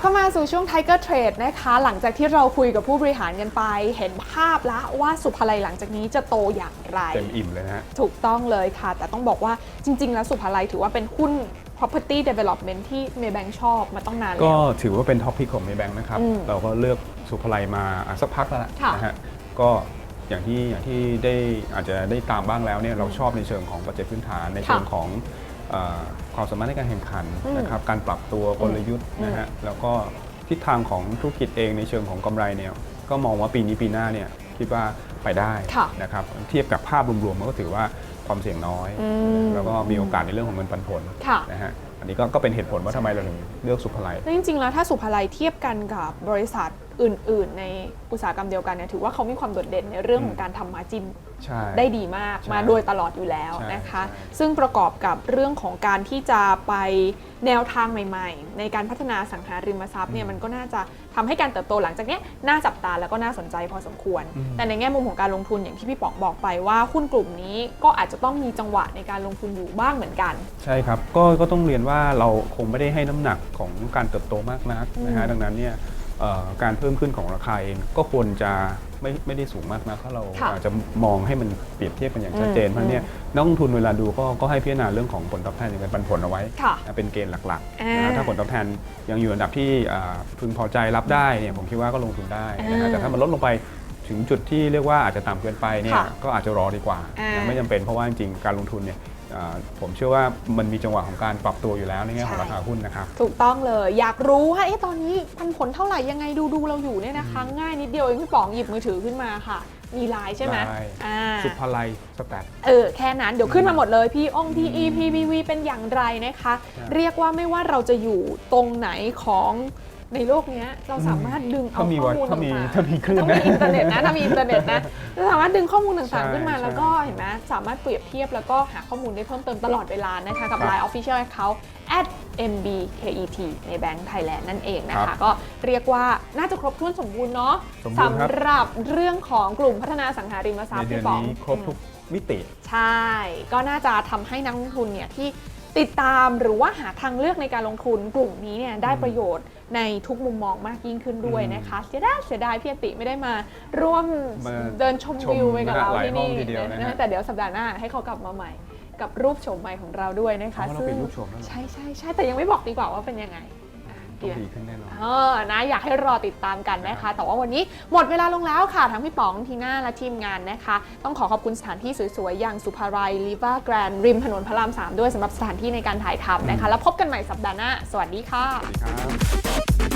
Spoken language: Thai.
เข้ามาสู่ช่วง Tiger Trade นะคะ หลังจากที่เราคุยกับผู้บริหารกันไป เห็นภาพแล้วว่าสุภาลัยหลังจากนี้จะโตอย่างไร เต็มอิ่มเลยนะฮะ ถูกต้องเลยค่ะ แต่ต้องบอกว่าจริง ๆ แล้วสุภาลัยถือว่าเป็นหุ้น property development ที่ Maybank ชอบมาต้องนานแล้ก็วถือว่าเป็นท็อปพิกของ Maybank นะครับ อืมเราก็เลือกสุภาลัยมาอะสักพักแล้วค่ะ นะฮะ ก็อย่างที่อย่างที่ได้อาจจะได้ตามบ้างแล้วเนี่ยเราชอบในเชิงของปัจจัยพื้นฐานในเชิงของเอ่อ ความสามารถในการแข่งขันอืมนะครับการปรับตัวกลยุทธ์อืมนะฮะแล้วก็ทิศทางของธุรกิจเองในเชิงของกำไรเนี่ยก็มองว่าปีนี้ปีหน้าเนี่ยคิดว่าไปได้ค่ะนะครับเทียบกับภาพรวมๆมันก็ถือว่าความเสี่ยงน้อยอืมแล้วก็มีโอกาสในเรื่องของเงินปันผลค่ะนะฮะอันนี้ก็ก็เป็นเหตุผลว่าทำไมเราถึงเลือกสุภาลัยแล้วจริงๆแล้วถ้าสุภาลัยเทียบกันกับบริษัท อื่น ๆ ในอุตสาหกรรมเดียวกันเนี่ยถือว่าเขามีความโดดเด่นในเรื่องของการทำมาจินใช่ ได้ดีมากใช่มาโดยตลอดอยู่แล้วใช่นะคะ ใช่ ซึ่งประกอบกับเรื่องของการที่จะไปแนวทางใหม่ ๆ ในการพัฒนาสังหาริมทรัพย์เนี่ยมันก็น่าจะทำให้การเติบโตหลังจากเนี้ยน่าจับตาแล้วก็น่าสนใจพอสมควรแต่ในแง่มุมของการลงทุนอย่างที่พี่ป๋องบอกไปว่าหุ้นกลุ่มนี้ก็อาจจะต้องมีจังหวะในการลงทุนอยู่บ้างเหมือนกัน ใช่ครับก็ก็ต้องเรียนว่าเราคงไม่ได้ให้น้ำหนักของการเติบโตมากนักนะฮะอืมดังนั้นเนี่ยเอ่อ การเพิ่มขึ้นของราคาเองก็ควรจะไม่ไม่ได้สูงมากนักถ้าเราค่ะอาจจะมองให้มันเปรียบเทียบกันอย่างชัดเจน อืมเพราะฉะนั้นเนี่ยนักลงทุนเวลาดูก็ก็ให้พิจารณาเรื่องของผลตอบแทนในการปันผลเอาไว้ค่ะนะเป็นเกณฑ์หลักๆอ่านะฮะถ้าผลตอบแทนยังอยู่อันดับที่อ่าพึงพอใจรับได้เนี่ยผมคิดว่าก็ลงทุนได้นะอ่าฮะแต่ถ้ามันลดลงไปถึงจุดที่เรียกว่าอาจจะต่ำเกินไปเนี่ยค่ะก็อาจจะรอดีกว่าอ่านะไม่จำเป็นเพราะว่าจริงๆการลงทุนเนี่ย อ่าผมเชื่อว่ามันมีจังหวะของการปรับตัวอยู่แล้วในแง่ของราคาหุ้นนะครับ ถูกต้องเลย อยากรู้ว่าเอ๊ะตอนนี้พันผลเท่าไหร่ยังไงดูดูเราอยู่เนี่ยนะคะ ง่ายนิดเดียวเองพี่ป๋องหยิบมือถือขึ้นมาค่ะ มีไลน์ใช่ไหมไลน์ อ่า สุภาลัยสแตท เออแค่นั้นเดี๋ยวขึ้นมาหมดเลยพี่อง PE PBV เป็นอย่างไรนะคะใช่เรียกว่าไม่ว่าเราจะอยู่ตรงไหนของ ในโลกเนี้ยเราสามารถดึงเอาถ้ามีข้อวันมูลถ้ามีต่างๆ ถ้ามีคลื่นต้องมีนะ อินเทอร์เน็ตนะถ้ามีอินเทอร์เน็ตนะเราสามารถดึงข้อมูลต่างๆใช่ขึ้นมาใช่แล้วก็เห็นไหมสามารถเปรียบเทียบแล้วก็หาข้อมูลได้เพิ่มเติมตลอดเวลานะคะกับ ครับ Line Official Account at mbket ในแบงก์ไทยแลนด์นั่นเองนะครัคะ บก็เรียกว่าน่าจะครบถ้วนสมบูรณ์เนาะสมบูรณ์ครับ สำหรับเรื่องของกลุ่มพัฒนาสังหาริมทรัพในย์เดือพี่นป๋องนี้ครบทุกมิติ ใช่ ก็น่าจะทำให้นักลงทุนเนี่ยที่ ติดตามหรือว่าหาทางเลือกในการลงทุนกลุ่มนี้เนี่ยได้ประโยชน์ในทุกมุมมองมากยิ่งขึ้นด้วยนะคะ เสียดายเสียดายพี่อติไม่ได้มาร่วมมาเดินชมชมวิวไปกับเราหลายที่นี่ห้องทีเดียวนะฮะนะแต่เดี๋ยวสัปดาห์หน้าให้เขากลับมาใหม่กับรูปโฉมใหม่ของเราด้วยนะคะอ๋อเราเป็นรูปโฉมแล้วเหรอใช่ใช่ใช่แต่ยังไม่บอกดีกว่าว่าเป็นยังไงอะ ต้องเดี๋ยวดีขึ้นแน่นอน เออนะอยากให้รอติดตามกันนะคะ แต่ว่าวันนี้หมดเวลาลงแล้วค่ะ ทั้งพี่ป๋องทีน่าและทีมงานนะคะ ต้องขอขอบคุณสถานที่สวยๆ อย่างสุภารายลิวาแกรนริมถนนพระราม 3 ด้วยสำหรับสถานที่ในการถ่ายทำนะคะ แล้วพบกันใหม่สัปดาห์หน้า สวัสดีค่ะ สวัสดีครับ